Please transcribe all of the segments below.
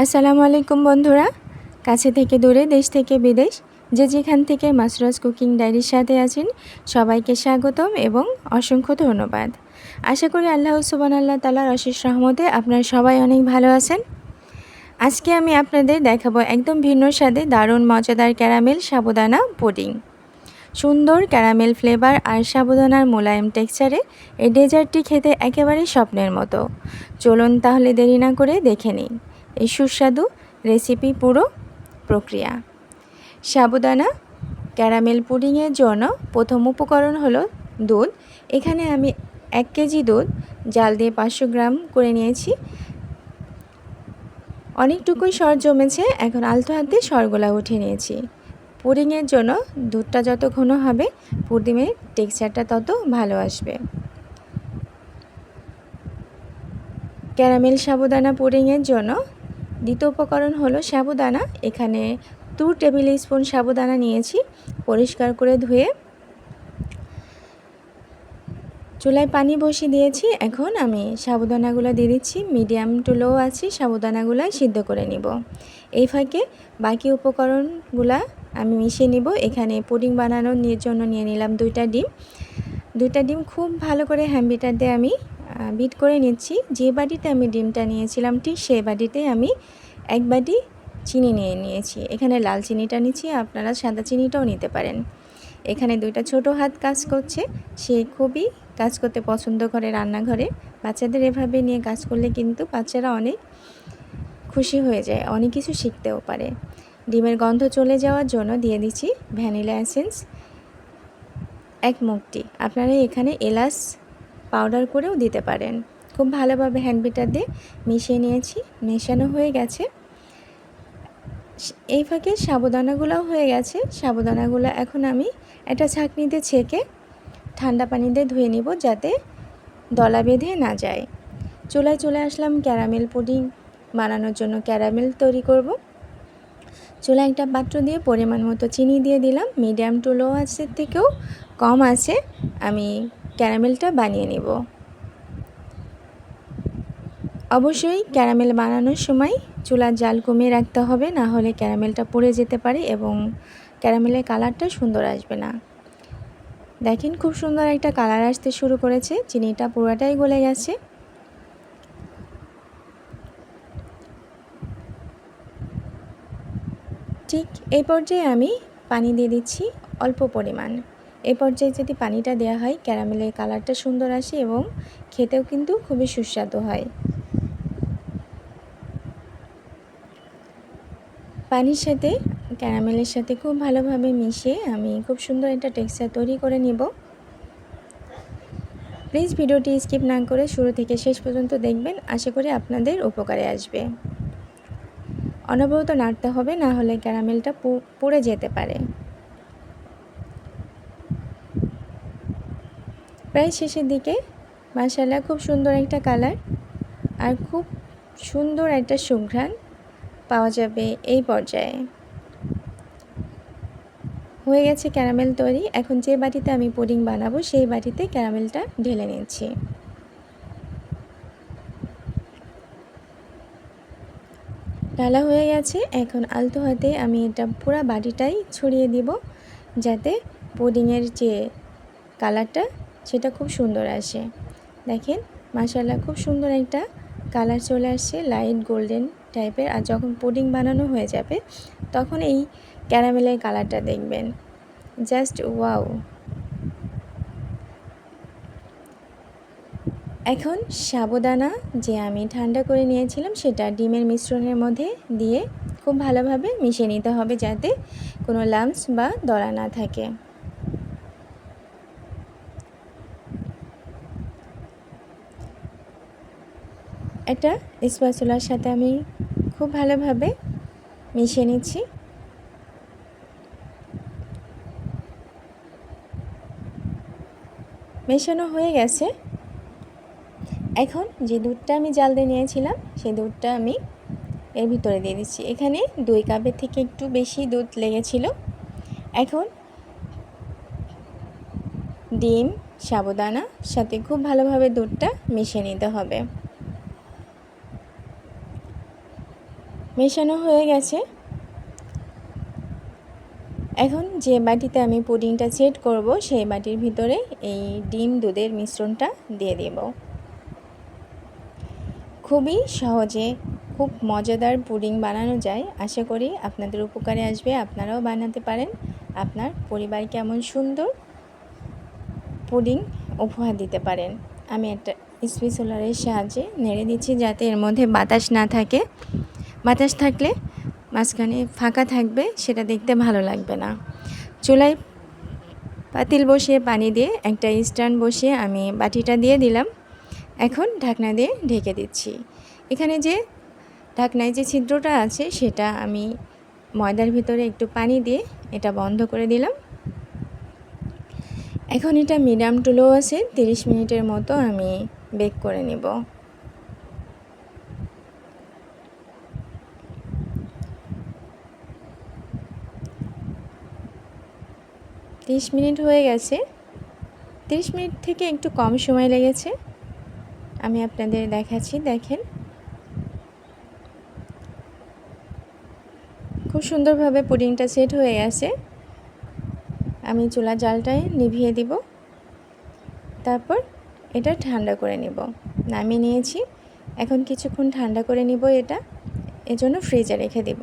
আসসালামু আলাইকুম বন্ধুরা। কাছে থেকে দূরে, দেশ থেকে বিদেশ, যে যেখান থেকে মাসরাজ কুকিং ডায়েরির সাথে আছেন, সবাইকে স্বাগতম এবং অসংখ্য ধন্যবাদ। আশা করি আল্লাহ সুবান আল্লাহ তালার অশেষ রহমতে আপনারা সবাই অনেক ভালো আছেন। আজকে আমি আপনাদের দেখাবো একদম ভিন্ন স্বাদে দারুণ মজাদার ক্যারামেল সাবুদানা পুডিং। সুন্দর ক্যারামেল ফ্লেভার আর সাবুদানার মোলায়েম টেক্সচারে এই ডেজার্টটি খেতে একেবারে স্বপ্নের মতো। চলুন তাহলে দেরি না করে দেখে নিই। এই সুস্বাদু রেসিপি পুরো প্রক্রিয়া। সাবুদানা ক্যারামেল পুডিংয়ের জন্য প্রথম উপকরণ হলো দুধ। এখানে আমি এক কেজি দুধ, জাল দিয়ে পাঁচশো গ্রাম করে নিয়েছি। অনেকটুকুই সর জমেছে, এখন আলতো হাতে সরগোলা উঠে নিয়েছি। পুডিংয়ের জন্য দুধটা যত ঘন হবে পুডিংয়ের টেক্সচারটা তত ভালো আসবে। ক্যারামেল সাবুদানা পুডিংয়ের জন্য দ্বিতীয় উপকরণ হলো সাবুদানা। এখানে দু টেবিল স্পুন সাবুদানা নিয়েছি, পরিষ্কার করে ধুয়ে। চুলায় পানি বসিয়ে দিয়েছি। এখন আমি সাবুদানাগুলো দিয়ে দিচ্ছি। মিডিয়াম টু লো আছি সাবুদানাগুলো সিদ্ধ করে নিব। এই ফাঁকে বাকি উপকরণগুলা আমি মিশিয়ে নিব। এখানে পুডিং বানানোর জন্য নিয়ে নিলাম দুইটা ডিম। দুইটা ডিম খুব ভালো করে হ্যাম্বিটার দিয়ে আমি বিট করে নিচ্ছি। যে বাটিতে আমি ডিমটা নিয়েছিলাম, ঠিক সেই বাটিতে আমি এক বাটি চিনি নিয়ে নিয়েছি। এখানে লাল চিনিটা নিচ্ছি, আপনারা সাদা চিনিটাও নিতে পারেন। এখানে দুইটা ছোট হাত কাজ করছে। সে খুবই কাজ করতে পছন্দ করে রান্নাঘরে। বাচ্চাদের এভাবে নিয়ে কাজ করলে কিন্তু বাচ্চারা অনেক খুশি হয়ে যায়, অনেক কিছু শিখতেও পারে। ডিমের গন্ধ চলে যাওয়ার জন্য দিয়ে দিচ্ছি ভ্যানিলা এসেন্স, এক মুখটি আপনারা এখানে এলাচ পাউডার করেও দিতে পারেন। খুব ভালোভাবে হ্যান্ড বিটার দিয়ে মিশিয়ে নিয়েছি, মেশানো হয়ে গেছে। এই ফাঁকে সাবুদানাগুলোও হয়ে গেছে। সাবুদানাগুলো এখন আমি একটা ছাঁকনিতে ছেঁকে ঠান্ডা পানিতে ধুয়ে নিব যাতে দলা বেঁধে না যায়। চুলায় চলে আসলাম ক্যারামেল পুডিং। বানানোর জন্য ক্যারামেল তৈরি করব। চুলা একটা পাত্র দিয়ে পরিমাণ মতো চিনি দিয়ে দিলাম। মিডিয়াম টু লো আছে, থেকেও কম আছে। আমি ক্যারামেলটা বানিয়ে নেব। অবশ্যই ক্যারামেল বানানোর সময় চুলার জাল কমিয়ে রাখতে হবে, না হলে ক্যারামেলটা পড়ে যেতে পারে এবং ক্যারামেলের কালারটা সুন্দর আসবে না। দেখেন খুব সুন্দর একটা কালার আসতে শুরু করেছে, চিনিটা পুরোটাই গলে গেছে। ঠিক এই পর্যায়ে আমি পানি দিয়ে দিচ্ছি অল্প পরিমাণ। এই পর্যায়ে যদি পানিটা দেওয়া হয়, ক্যারামেলের কালারটা সুন্দর আসে এবং খেতেও কিন্তু খুবই সুস্বাদু হয়। পানির সাথে, ক্যারামেলের সাথে খুব ভালোভাবে মিশিয়ে আমি খুব সুন্দর একটা টেক্সচার তৈরি করে নিব। প্লিজ ভিডিওটি স্কিপ না করে শুরু থেকে শেষ পর্যন্ত দেখবেন, আশা করি আপনাদের উপকারে আসবে। অনবরত নাড়তে হবে, না হলে ক্যারামেলটা পুড়ে যেতে পারে। প্রায় শেষের দিকে। মাসালা খুব সুন্দর একটা কালার আর খুব সুন্দর একটা সুঘ্রাণ পাওয়া যাবে এই পর্যায়ে। হয়ে গেছে ক্যারামেল তৈরি। এখন যে বাটিতে আমি পুডিং বানাবো, সেই বাটিতে ক্যারামেলটা ঢেলে নিচ্ছি। ঢালা হয়ে গেছে। এখন আলতো হাতে আমি এটা পুরো বাটিটাই ছড়িয়ে দিব, যাতে পুডিংয়ের যে কালারটা সেটা খুব সুন্দর আসে। দেখেন মাসাল্লাহ খুব সুন্দর একটা কালার চলে আসছে লাইট গোল্ডেন টাইপের। আর যখন পুডিং বানানো হয়ে যাবে, তখন এই ক্যারামেলের কালারটা দেখবেন। Just wow! এখন সাবুদানা যে আমি ঠান্ডা করে নিয়েছিলাম, সেটা ডিমের মিশ্রণের মধ্যে দিয়ে খুব ভালোভাবে মিশিয়ে নিতে হবে যাতে কোনো লামস বা দড়া না থাকে। একটা স্প্যাচুলার সাথে আমি খুব ভালোভাবে মিশিয়ে নিচ্ছি। মেশানো হয়ে গেছে। এখন যে দুধটা আমি জাল দিয়ে নিয়েছিলাম, সেই দুধটা আমি এর ভিতরে দিয়ে দিচ্ছি। এখানে দুই কাপের থেকে একটু বেশি দুধ লেগেছিল। এখন ডিম, সাবুদানা, সাথে খুব ভালোভাবে দুধটা মিশিয়ে নিতে হবে। মেশানো হয়ে গেছে। এখন যে বাটিতে আমি পুডিংটা সেট করব, সেই বাটির ভিতরে এই ডিম দুধের মিশ্রণটা দিয়ে দেব। খুবই সহজে, খুব মজাদার পুডিং বানানো যায়। আশা করি আপনাদের উপকারে আসবে, আপনারাও বানাতে পারেন। আপনার পরিবারকে এমন সুন্দর পুডিং উপহার দিতে পারেন। আমি একটা স্পিসোলারের সাহায্যে নেড়ে দিচ্ছি যাতে এর মধ্যে বাতাস না থাকে। বাতাস থাকলে মাঝখানে ফাঁকা থাকবে, সেটা দেখতে ভালো লাগবে না। চুলায় পাতিল বসিয়ে পানি দিয়ে একটা স্ট্যান্ড বসিয়ে আমি বাটিটা দিয়ে দিলাম। এখন ঢাকনা দিয়ে ঢেকে দিচ্ছি। এখানে যে ঢাকনায় যে ছিদ্রটা আছে, সেটা আমি ময়দার ভিতরে একটু পানি দিয়ে এটা বন্ধ করে দিলাম। এখন এটা মিডিয়াম টু লো আছে, তিরিশ মিনিটের মতো আমি বেক করে নেব। তিরিশ মিনিট হয়ে গেছে। তিরিশ মিনিট থেকে একটু কম সময় লেগেছে। আমি আপনাদের দেখাচ্ছি, দেখেন। খুব সুন্দরভাবে পুডিংটা সেট হয়ে গেছে। আমি চুলা জালটায় নিভিয়ে দিব। তারপর এটা ঠান্ডা করে নেব। নামিয়ে নিয়েছি। এখন কিছুক্ষণ ঠান্ডা করে নিব এটা। এজন্য ফ্রিজে রেখে দেব।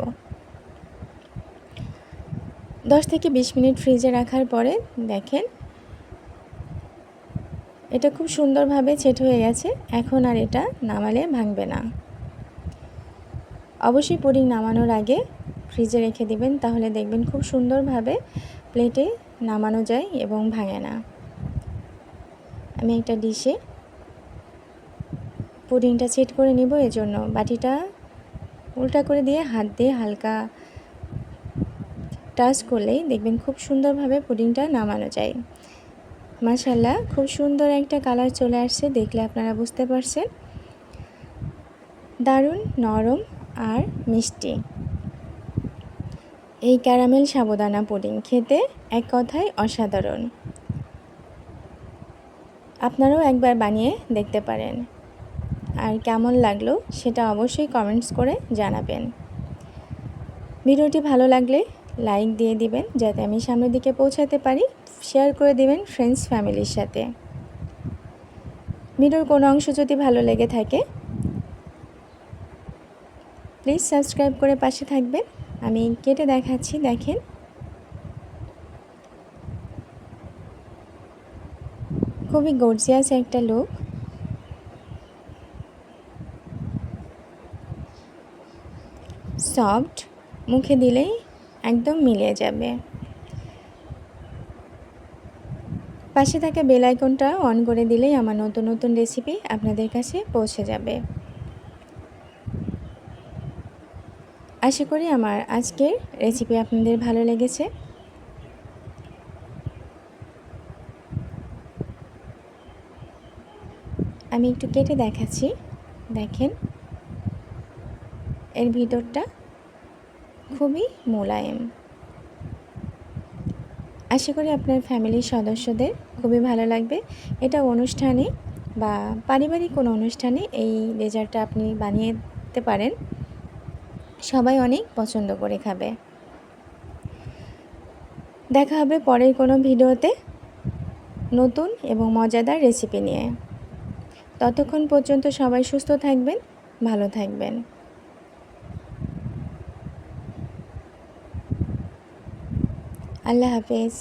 দশ থেকে বিশ মিনিট ফ্রিজে রাখার পরে দেখেন, এটা খুব সুন্দরভাবে ছেট হয়ে গেছে। এখন আর এটা নামালে ভাঙবে না। অবশ্যই পুডিং নামানোর আগে ফ্রিজে রেখে দিবেন, তাহলে দেখবেন খুব সুন্দরভাবে প্লেটে নামানো যায় এবং ভাঙে না। আমি একটা ডিশে পুডিংটা সেট করে নিব, এজন্য বাটিটা উল্টা করে দিয়ে হাত দিয়ে হালকা টাচ করলেই দেখবেন খুব সুন্দরভাবে পুডিংটা নামানো যায়। মাশাল্লাহ খুব সুন্দর একটা কালার চলে আসছে, দেখলে আপনারা বুঝতে পারছেন। দারুণ নরম আর মিষ্টি। এই ক্যারামেল সাবুদানা পুডিং খেতে এক কথায় অসাধারণ। আপনারাও একবার বানিয়ে দেখতে পারেন। আর কেমন লাগল সেটা অবশ্যই কমেন্টস করে জানাবেন। ভিডিওটি ভালো লাগলে লাইক দিয়ে দিবেন যাতে আমি সামনের দিকে পৌঁছাতে পারি। শেয়ার করে দিবেন ফ্রেন্ডস ফ্যামিলির সাথে। ভিডিওর কোনো অংশ যদি ভালো লেগে থাকে প্লিজ সাবস্ক্রাইব করে পাশে থাকবেন। আমি কেটে দেখাচ্ছি, দেখেন। খুবই গর্জিয়াস একটা লুক সফট মুখে দিলেই একদম মিলিয়ে যাবে। পাশে থাকা বেল আইকনটা অন করে দিলেই আমার নতুন নতুন রেসিপি আপনাদের কাছে পৌঁছে যাবে। আশা করি আমার আজকের রেসিপি আপনাদের ভালো লেগেছে। আমি একটু কেটে দেখাচ্ছি। দেখেন, এর ভিতরটা খুবই মোলায়েম। আশা করি আপনার ফ্যামিলির সদস্যদের খুবই ভালো লাগবে। এটা অনুষ্ঠানে বা পারিবারিক কোনো অনুষ্ঠানে এই ডেজার্টটা আপনি বানিয়ে দিতে পারেন। সবাই অনেক পছন্দ করে খাবে। দেখা হবে পরের কোনো ভিডিওতে নতুন এবং মজাদার রেসিপি নিয়ে। ততক্ষণ পর্যন্ত সবাই সুস্থ থাকবেন, ভালো থাকবেন। আল্লাহ হাফেজ।